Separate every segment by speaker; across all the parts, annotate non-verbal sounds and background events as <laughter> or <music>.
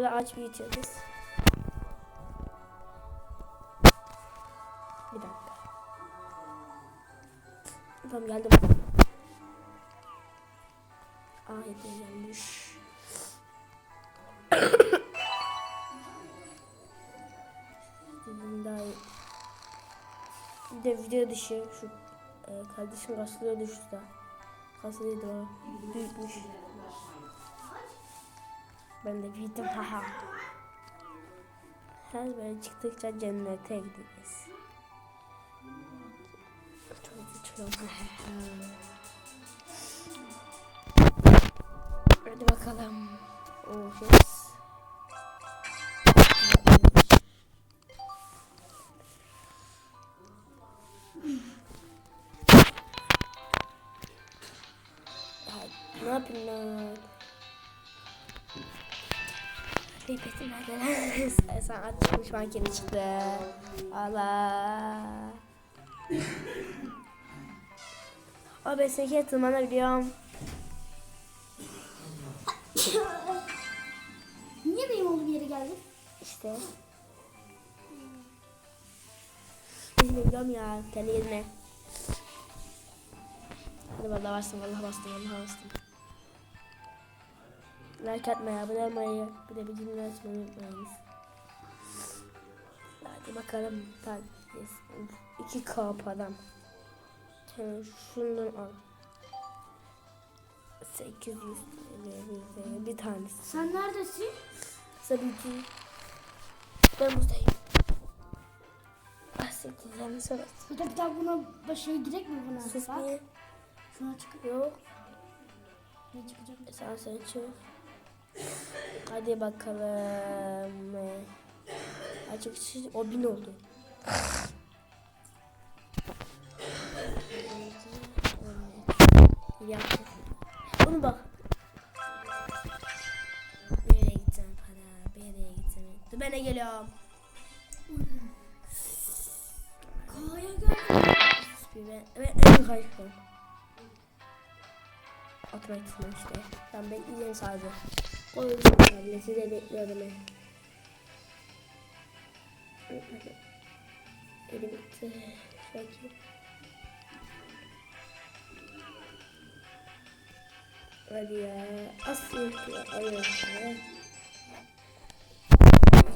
Speaker 1: Böyle ağaç büyütüyoruz. Bir dakika. Tamam geldim. Aa hediye gelmiş. Daha. Bir de video dışı şu e, kardeşim kasılıyordu şurada. Kasılıydı o. Büyükmüş. Ben de büyüdüm haha. Her böyle çıktıkça cennete gideceğiz. Çok çok Hadi bakalım. Oh yes. Ne yapayım lan? Pipetim nerede? Sen açmış mankeni çıktı. Allah. <laughs> O ben seki tırmanabiliyorum.
Speaker 2: Niye benim olduğum yere geldin?
Speaker 1: İşte. Bilmiyorum ya. Kendi yerine. Hadi vallahi bastım, vallahi bastım, vallahi bastım. Like atmayı, abone olmayı, bir de bildirimleri açmayı unutmayınız. Hadi bakalım. Takipteyiz. 2K param. Hemen şundan al. 800 TL bir tanesi.
Speaker 2: Sen neredesin?
Speaker 1: Tabii ki. Ben buradayım. Ah siktir yani sonra.
Speaker 2: Bir de bir daha buna başa girek mi buna?
Speaker 1: Sus
Speaker 2: Bak. Şuna çık.
Speaker 1: Yok.
Speaker 2: Ne çıkacak?
Speaker 1: Sen seçiyor. Hadi bakalım. Açık o bin oldu. Yaptık. Onu bak. Nereye gideceğim para? Nereye gideceğim? Dur ben de geliyorum.
Speaker 2: Kaya gel.
Speaker 1: Ben, en kaçtım. Otomatikman işte. Ben bekleyeceğim sadece. Koydum tableti de bekliyorum ben. Elim bitti. Şöyle. Hadi ya. Asıl ya. Hayır. ya.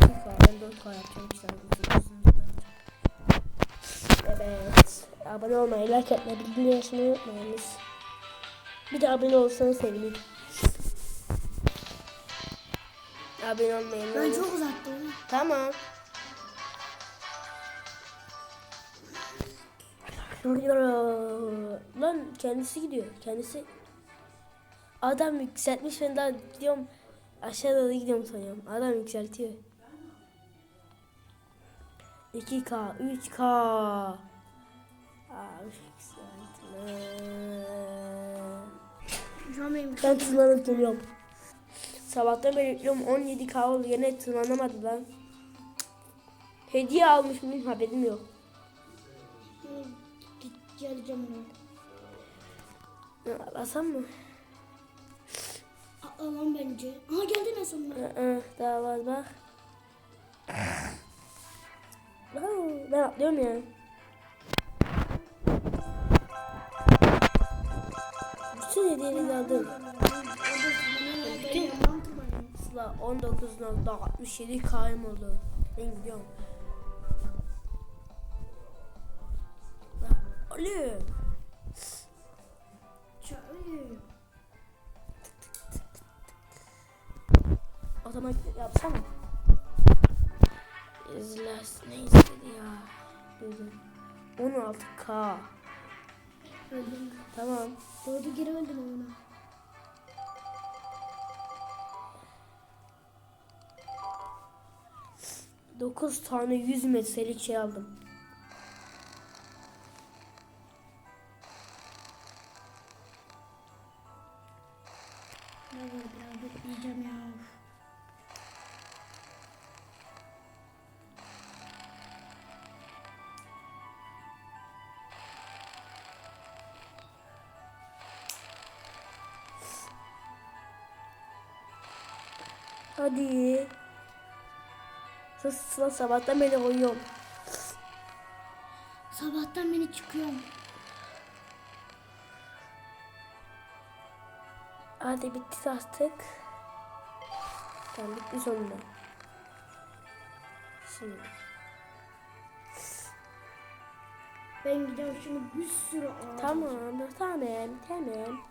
Speaker 1: 2K. Ben 4K yapacağım. Güzel. Evet. Abone olmayı, like etmeyi, bildirim açmayı unutmayınız. Bir de abone olursanız sevinirim. Abone olmayı
Speaker 2: Ben çok uzaktım.
Speaker 1: Tamam. Lan kendisi gidiyor. Kendisi adam yükseltmiş ben daha gidiyorum aşağı doğru gidiyorum sanıyorum. Adam yükseltiyor. 2K, 3K. Aa, yükseltme. Ben tırmanıp duruyorum. Sabahtan beri bekliyorum 17K oldu yine tırmanamadı lan. Hediye almış mıyım haberim yok.
Speaker 2: Geleceğim.
Speaker 1: Ya, Basam mı?
Speaker 2: Atlamam bence. Aha geldin en sonunda.
Speaker 1: Aa, daha var bak. Ben atlıyorum ya. Bütün hediyeleri aldım. Bütün Sıla 19.67 kayım oldu. Ben gidiyorum. Ali. Otomatik yapsana. İzlersin ne istedi ya. Dedim. 16k.
Speaker 2: Öldüm.
Speaker 1: Tamam.
Speaker 2: Doğdu geri öldüm ona.
Speaker 1: Dokuz tane 100 metrelik şey aldım. Hadi. Sıra sabahtan beri oynuyorum.
Speaker 2: Sabahtan beni çıkıyorum.
Speaker 1: Hadi bitti artık. Tamam bitti sonunda. Şimdi.
Speaker 2: Ben gidiyorum şunu bir sürü ağaç.
Speaker 1: Tamam tamam tamam.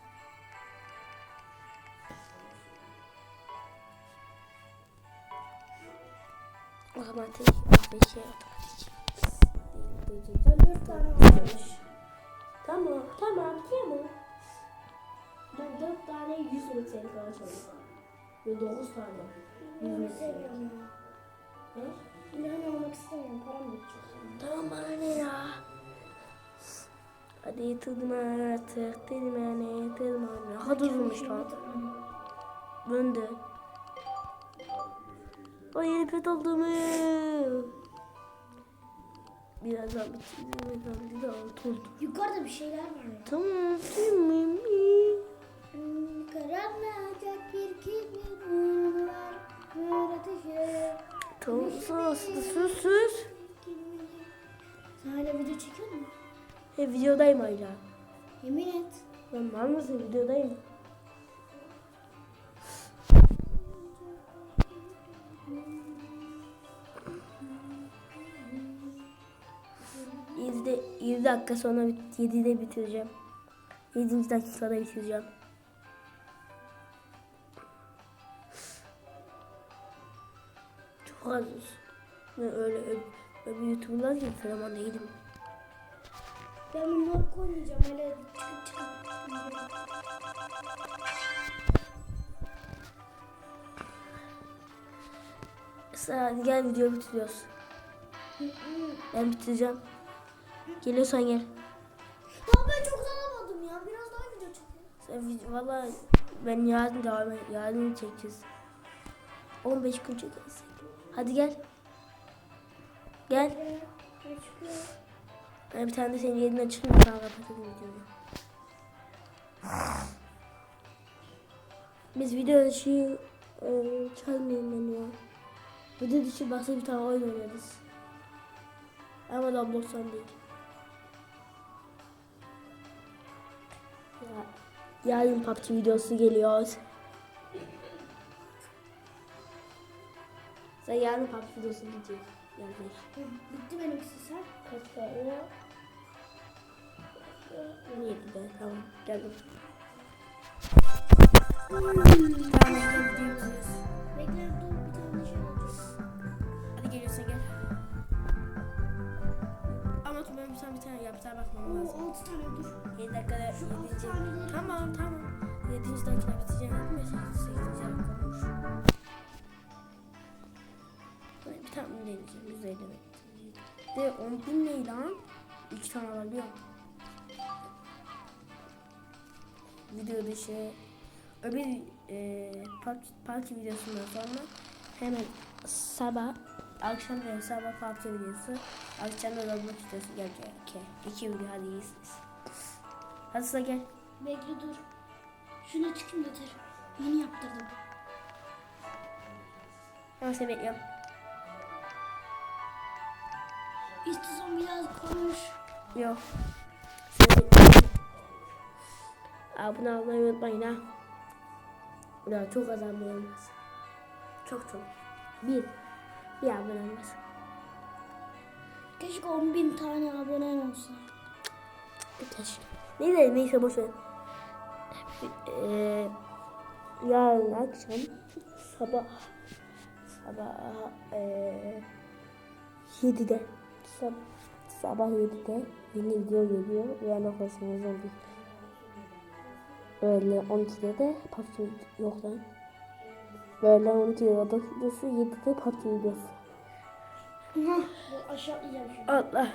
Speaker 1: Otomatik.
Speaker 2: Ben dört tane ağaç.
Speaker 1: Tamam, tamam, tamam. Ben dört tane yüz metrelik ağaç aldım. Ve dokuz tane. Yüz metrelik. Ne?
Speaker 2: İlhan olmak istemiyorum. Param yok çok.
Speaker 1: Tamam bana ne ya? Hadi tırman artık, tırman, tırman. Ne kadar uzunmuş lan. Ben de. Ay pet aldım. Birazdan bitireceğim. Bir de altı oldu.
Speaker 2: Yukarıda bir şeyler var ya.
Speaker 1: Tamam, tamam.
Speaker 2: Hmm, Karanlıcak bir kimin var. Kör ateşe.
Speaker 1: Tamam, sus, sus, sus.
Speaker 2: Sen hala video çekiyor musun?
Speaker 1: He, videodayım hala.
Speaker 2: Yemin et.
Speaker 1: Ben mal mısın? Videodayım. Yedi, yedi dakika sonra bit, yedide bitireceğim. Yedinci dakikada bitireceğim. Çok az. Ben öyle öyle, öyle YouTuber'lar gibi fenomen değilim.
Speaker 2: Ben bunları koymayacağım. Hele çıkıp çıkıp.
Speaker 1: Sen gel video bitiriyoruz. Ben bitireceğim. Geliyorsan gel.
Speaker 2: Ya ben çok alamadım ya. Biraz daha video
Speaker 1: video, valla ben yarın devam et, yarın çekeceğiz. 15 gün çekeriz. Hadi gel. Gel.
Speaker 2: Ben
Speaker 1: bir tane de senin yerinden çıkayım sana kapatalım videoyu. Biz video dışı e, çalmayayım ben ya. Video dışı bahse bir tane oyun oynarız. Ama Roblox'tan değil. Yarın PUBG videosu geliyor. Sen yarın PUBG videosu gidecek.
Speaker 2: Hı, Bitti benimkisi sen.
Speaker 1: Kaç tane? 17 de tamam geldim. Tamam Ben bir tane bir tane yap bir tane bakmam lazım.
Speaker 2: Oo 6 tane dur.
Speaker 1: 7 dakikada
Speaker 2: Şu altı
Speaker 1: 7.
Speaker 2: taneleri-
Speaker 1: Tamam tamam. 7. dakikada biteceğim. 8. 8. dakika olmuş. Bir tane bunu deneyeceğim. 150 metre. De 10 bin ne lan? 2 tane alıyorum. Video dışı öbür e, park, park videosundan sonra hemen sabah akşam ve sabah park videosu akşam da Roblox videosu gelecek. İki video hadi iyisiniz. Hadi gel.
Speaker 2: Bekle dur. Şuna çıkayım da ter. Yeni yaptırdım.
Speaker 1: Ben seni bekliyorum.
Speaker 2: İstiyorsan biraz konuş.
Speaker 1: Yok. Seni bekliyorum. Abone olmayı unutmayın ha. Ya çok az abone olmaz. Çok çok. Bir. Bir abone olmaz.
Speaker 2: Keşke 10 bin tane abonen olsa.
Speaker 1: Keşke. Neyse neyse boş ver. Ee, yarın akşam sabah sabah ee, 7'de sab, sabah 7'de yeni video geliyor. Uyanık olsanız oldu. Öğle 12'de de PUBG yok lan. Öğle 12'de oda videosu 7'de PUBG videosu.
Speaker 2: Hah. Dur, Aşağı atlayacağım şimdi.
Speaker 1: Allah.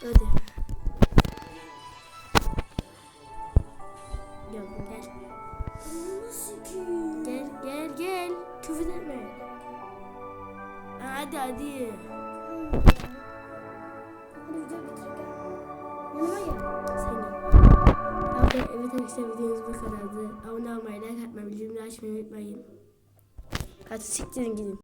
Speaker 1: Hadi. Gel gel.
Speaker 2: Nasıl ki?
Speaker 1: Gel gel gel. Küfür etme. Hadi hadi. Evet arkadaşlar videomuz bu kadardı. Abone olmayı, like atmayı, bildirimleri açmayı unutmayın. Kaç siktirin gidin.